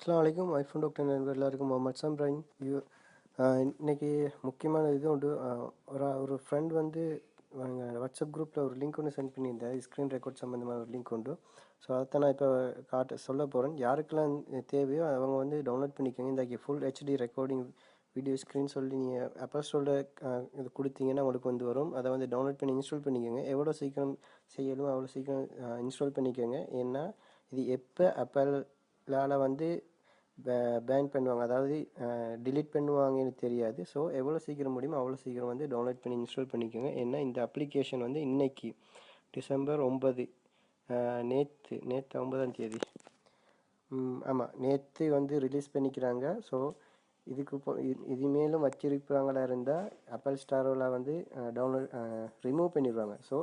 அஸ்லாம் வலைக்கும் iPhone doctor நண்பர் எல்லாருக்கும் முகமது சம்ரான் யூ இன்னைக்கு முக்கியமான இது உண்டு. ஒரு ஒரு ஃப்ரெண்ட் வந்து வாட்ஸ்அப் குரூப்பில் ஒரு லிங்க் ஒன்று சென்ட் பண்ணியிருந்தேன் ஸ்க்ரீன் ரெக்கார்ட் சம்மந்தமான ஒரு லிங்க் உண்டு. ஸோ அதை நான் இப்போ காட்ட சொல்ல போகிறேன் யாருக்கெல்லாம் தேவையோ அவங்க வந்து டவுன்லோட் பண்ணிக்கோங்க. இந்த full HD recording video screen சொல்லி நீங்கள் அப்போ சொல்ல இது கொடுத்தீங்கன்னா உங்களுக்கு வந்து வரும். அதை வந்து டவுன்லோட் பண்ணி இன்ஸ்டால் பண்ணிக்கோங்க. எவ்வளோ சீக்கிரம் செய்யணுமோ அவ்வளோ சீக்கிரம் இன்ஸ்டால் பண்ணிக்கோங்க. ஏன்னா இது எப்போ அப்பலால் வந்து பேன் பண்ணுவாங்க. அதாவது டிலீட் பண்ணுவாங்கன்னு தெரியாது. ஸோ எவ்வளோ சீக்கிரம் முடியுமோ அவ்வளோ சீக்கிரம் வந்து டவுன்லோட் பண்ணி இன்ஸ்டால் பண்ணிக்கோங்க. ஏன்னா இந்த அப்ளிகேஷன் வந்து இன்னைக்கு டிசம்பர் ஒம்பது நேற்று நேற்று ஒன்பதாம் தேதி. ஆமாம் நேற்று வந்து ரிலீஸ் பண்ணிக்கிறாங்க. ஸோ இதுக்கு இப்போ இது மேலும் வச்சிருப்பாங்களா இருந்தால் அப்பல் ஸ்டாரோவில் வந்து டவுன்லோட் ரிமூவ் பண்ணிடுவாங்க. ஸோ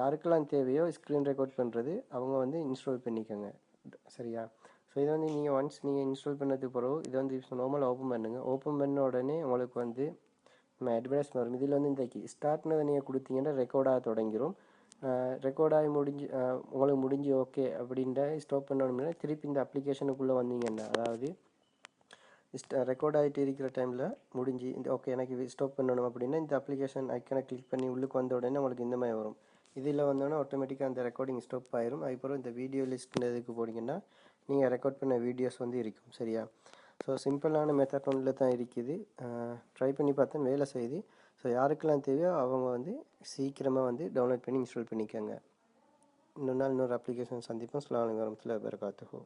யாருக்கெல்லாம் தேவையோ ஸ்க்ரீன் ரெக்கார்ட் பண்ணுறது அவங்க வந்து இன்ஸ்டால் பண்ணிக்கோங்க. சரியா? ஸோ இதை வந்து நீங்கள் ஒன்ஸ் நீங்கள் இன்ஸ்டால் பண்ணதுக்கு பிறகு இதை வந்து நார்மல் ஓப்பன் பண்ணுங்கள் ஓப்பன் பண்ண உடனே உங்களுக்கு வந்து நம்ம அட்வர்டைஸ் வரும். இதில் வந்து இந்த ஸ்டார்ட்னதை நீங்கள் கொடுத்தீங்கன்னா ரெக்கார்டாக தொடங்கிடும் ரெக்கார்டாகி முடிஞ்சு உங்களுக்கு முடிஞ்சு ஓகே அப்படின்ட்டு ஸ்டாப் பண்ணணும்னா திருப்பி இந்த அப்ளிகேஷனுக்குள்ளே வந்தீங்கன்னா அதாவது ரெக்கார்ட் ஆகிட்டு இருக்கிற டைமில் முடிஞ்சு இந்த ஓகே எனக்கு ஸ்டாப் பண்ணணும் அப்படின்னா இந்த அப்ளிகேஷன் ஐக்கனை கிளிக் பண்ணி உள்ளுக்கு வந்த உடனே உங்களுக்கு இந்த மாதிரி வரும். இதில் வந்தோடனே ஆட்டோமேட்டிக்காக அந்த ரெக்கார்டிங் ஸ்டாப் ஆயிரும். அதுக்கப்புறம் இந்த வீடியோ லிஸ்ட் போனீங்கன்னா நீங்கள் ரெக்கார்ட் பண்ண வீடியோஸ் வந்து இருக்கும் சரியா? ஸோ சிம்பிளான மெத்தட் ஒன்றில் தான் இருக்குது. ட்ரை பண்ணி பார்த்தேன் வேலை செய்யுது. ஸோ யாருக்கெல்லாம் தேவையோ அவங்க வந்து சீக்கிரமாக வந்து டவுன்லோட் பண்ணி இன்ஸ்டால் பண்ணிக்கோங்க. இன்னொரு நாள் இன்னொரு அப்ளிகேஷன் சந்திப்போம். ஸ்லாம் வரமத்தில் வரகாத்துகோ